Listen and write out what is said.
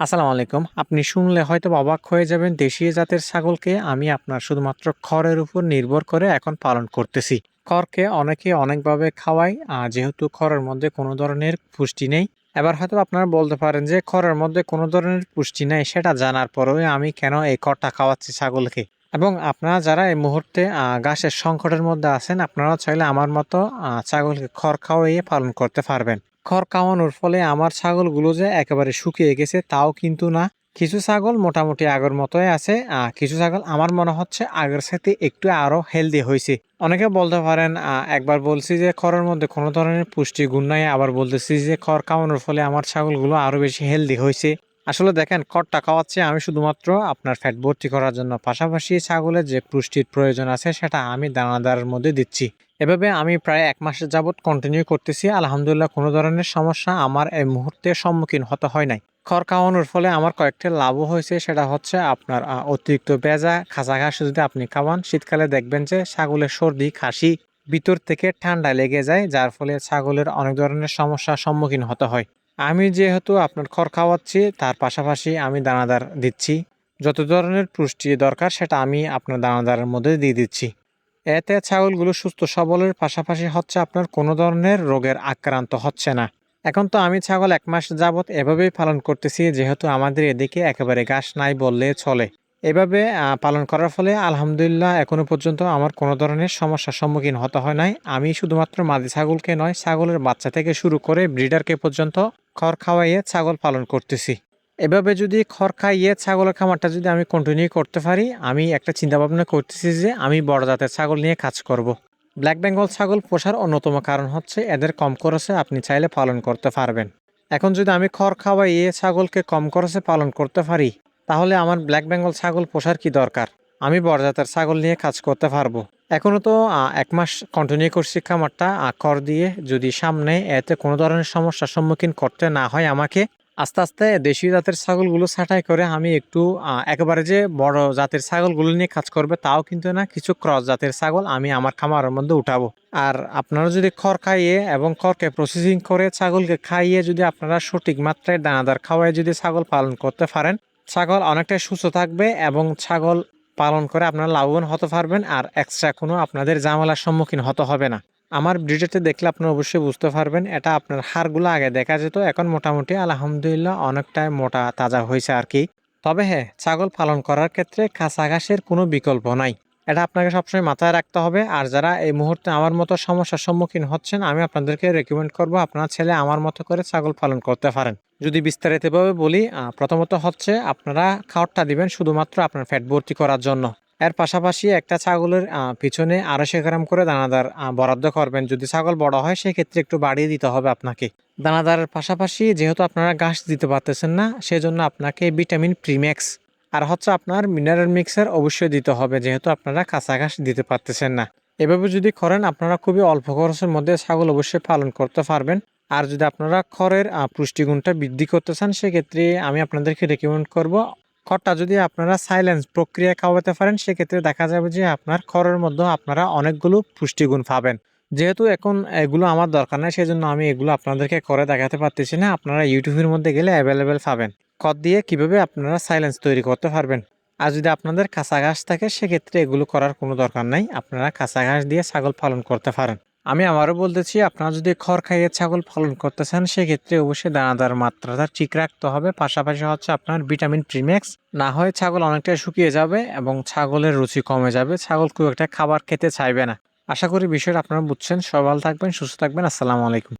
আসসালামু আলাইকুম। আপনি শুনলে হয়তো অবাক হয়ে যাবেন দেশি জাতের ছাগলকে আমি আপনার শুধুমাত্র খড়ের উপর নির্ভর করে এখন পালন করতেছি। খড়কে অনেকে অনেকভাবে খাওয়াই যেহেতু খড়ের মধ্যে কোনো ধরনের পুষ্টি নেই, এবার হয়তো আপনারা বলতে পারেন যে খড়ের মধ্যে কোনো ধরনের পুষ্টি নেই, সেটা জানার পরেও আমি কেন এই খড়টা খাওয়াচ্ছি ছাগলকে? এবং আপনারা যারা এই মুহূর্তে ঘাসের সংকটের মধ্যে আছেন আপনারা চাইলে আমার মতো ছাগলকে খড় খাওয়াইয়ে পালন করতে পারবেন। খড় কামানোর ফলে আমার ছাগলগুলো যে একেবারে শুকিয়ে গেছে তাও কিন্তু না। কিছু ছাগল মোটামুটি আগের মতোই আছে আর কিছু ছাগল আমার মনে হচ্ছে আগের সাথে একটু আরও হেলদি হয়েছে। অনেকে বলতে পারেন একবার বলছি যে খড়ের মধ্যে কোনো ধরনের পুষ্টি গুণ নাই, আবার বলতেছি যে খড় কামানোর ফলে আমার ছাগলগুলো আরও বেশি হেলদি হয়েছে। আসলে দেখেন খড়টা খাওয়াচ্ছে আমি শুধুমাত্র আপনার ফ্যাট ভর্তি করার জন্য। পাশাপাশি ছাগলের যে পুষ্টির প্রয়োজন আছে, সেটা আমি দানাদারের মধ্যে দিচ্ছি। এভাবে আমি প্রায় এক মাসের যাবৎ কন্টিনিউ করতেছি। আলহামদুলিল্লাহ কোনো ধরনের সমস্যা আমার এই মুহূর্তে সম্মুখীন হতে হয় নাই। খড় খাওয়ানোর ফলে আমার কয়েকটা লাভও হয়েছে, সেটা হচ্ছে আপনার অতিরিক্ত বেজা খাঁচা ঘাস যদি আপনি খাওয়ান, শীতকালে দেখবেন যে ছাগলের সর্দি, খাসি ভিতর থেকে ঠান্ডা লেগে যায়, যার ফলে ছাগলের অনেক ধরনের সমস্যার সম্মুখীন হতে হয়। আমি যেহেতু আপনার খড় খাওয়াচ্ছি, তার পাশাপাশি আমি দানাদার দিচ্ছি। যত ধরনের পুষ্টি দরকার, সেটা আমি আপনার দানাদারের মধ্যে দিয়ে দিচ্ছি। এতে ছাগলগুলো সুস্থ সবলের পাশাপাশি হচ্ছে আপনার কোনো ধরনের রোগের আক্রান্ত হচ্ছে না। এখন তো আমি ছাগল এক মাস যাবৎ এভাবেই পালন করতেছি, যেহেতু আমাদের এদিকে একেবারে ঘাস নাই বললে চলে। এভাবে পালন করার ফলে আলহামদুলিল্লাহ এখনও পর্যন্ত আমার কোনো ধরনের সমস্যার সম্মুখীন হতে হয় নাই। আমি শুধুমাত্র মাদি ছাগলকে নয়, ছাগলের বাচ্চা থেকে শুরু করে ব্রিডারকে পর্যন্ত খড় খাওয়াইয়ে ছাগল পালন করতেছি। এভাবে যদি খড় খাইয়ে ছাগলের খামারটা যদি আমি কন্টিনিউ করতে পারি, আমি একটা চিন্তা ভাবনা করতেছি যে আমি বড় জাতের ছাগল নিয়ে কাজ করব। ব্ল্যাক বেঙ্গল ছাগল পোষার অন্যতম কারণ হচ্ছে এদের কম খরচে আপনি চাইলে পালন করতে পারবেন। এখন যদি আমি খড় খাওয়াইয়ে ছাগলকে কম খরচে পালন করতে পারি, তাহলে আমার ব্ল্যাক বেঙ্গল ছাগল পোষার কি দরকার? আমি বড় জাতের ছাগল নিয়ে কাজ করতে পারব। এখনও তো এক মাস কন্টিনিউ করছি খামারটা খড় দিয়ে যদি সামনে এতে কোনো ধরনের সমস্যার সম্মুখীন করতে না হয় আমাকে, আস্তে আস্তে দেশীয় জাতের ছাগলগুলো ছাঁটাই করে আমি একটু একেবারে যে বড় জাতের ছাগলগুলো নিয়ে কাজ করবে তাও কিন্তু না, কিছু ক্রস জাতের ছাগল আমি আমার খামারের মধ্যে উঠাবো। আর আপনারা যদি খড় খাইয়ে এবং খড়কে প্রসেসিং করে ছাগলকে খাইয়ে যদি আপনারা সঠিক মাত্রায় দানাদার খাওয়াই যদি ছাগল পালন করতে পারেন, ছাগল অনেকটাই সুস্থ থাকবে এবং ছাগল পালন করে আপনারা লাভবান হতে পারবেন আর এক্সট্রা কোনো আপনাদের জামালার সম্মুখীন হতে হবে না। আমার ভিডিওতে দেখলে আপনারা অবশ্যই বুঝতে পারবেন, এটা আপনার হাড়গুলো আগে দেখা যেত, এখন মোটামুটি আলহামদুলিল্লাহ অনেকটাই মোটা তাজা হয়েছে আর কি। তবে হ্যাঁ ছাগল পালন করার ক্ষেত্রে কাঁচা ঘাসের কোনো বিকল্প নাই। এটা আপনাকে সবসময় মাথায় রাখতে হবে। আর যারা এই মুহূর্তে আমার মতো সমস্যার সম্মুখীন হচ্ছেন, আমি আপনাদেরকে রেকমেন্ড করব আপনার ছেলে আমার মতো করে ছাগল পালন করতে পারেন। যদি বিস্তারিতভাবে বলি প্রথমত হচ্ছে আপনারা খাওয়ারটা দিবেন শুধুমাত্র আপনার ফ্যাট ভর্তি করার জন্য। এর পাশাপাশি একটা ছাগলের পিছনে আড়াইশো গ্রাম করে দানাদার বরাদ্দ করবেন। যদি ছাগল বড় হয়, সেক্ষেত্রে একটু বাড়িয়ে দিতে হবে আপনাকে। দানাদারের পাশাপাশি যেহেতু আপনারা ঘাস দিতে পারতেছেন না, সেজন্য আপনাকে ভিটামিন প্রিম্যাক্স আর হচ্ছে আপনার মিনারেল মিক্সার অবশ্যই দিতে হবে, যেহেতু আপনারা কাঁচা ঘাস দিতে পারতেছেন না। এভাবে যদি করেন, আপনারা খুবই অল্প খরচের মধ্যে ছাগল অবশ্যই পালন করতে পারবেন। আর যদি আপনারা খড়ের পুষ্টিগুণটা বৃদ্ধি করতে চান, সেক্ষেত্রে আমি আপনাদেরকে রেকমেন্ড করব, খড়টা যদি আপনারা সাইলেন্স প্রক্রিয়া খাওয়াতে পারেন, সেক্ষেত্রে দেখা যাবে যে আপনার খড়ের মধ্যে আপনারা অনেকগুলো পুষ্টিগুণ পাবেন। যেহেতু এখন এগুলো আমার দরকার নাই, সেজন্য আমি এগুলো আপনাদেরকে করে দেখাতে পারতেছি না। আপনারা ইউটিউবের মধ্যে গেলে অ্যাভেলেবেল পাবেন। খড় দিয়ে কীভাবে আপনারা সাইলেন্স তৈরি করতে পারবেন? আর যদি আপনাদের কাঁচা ঘাস থাকে, সেক্ষেত্রে এগুলো করার কোনো দরকার নাই। আপনারা কাঁচা ঘাস দিয়ে ছাগল পালন করতে পারেন। আমি আমারও বলতেছি, আপনারা যদি খড় খাইয়ে ছাগল পালন করতে চান, সেক্ষেত্রে অবশ্যই দানাদার মাত্রাটা ঠিক রাখতে হবে। পাশাপাশি হচ্ছে আপনার ভিটামিন প্রিম্যাক্স না হয় ছাগল অনেকটা শুকিয়ে যাবে এবং ছাগলের রুচি কমে যাবে। ছাগল খুব একটা খাবার খেতে চাইবে না। আশা করি বিষয়টা আপনারা বুঝছেন। সবাই থাকবেন, সুস্থ থাকবেন। আসসালামু আলাইকুম।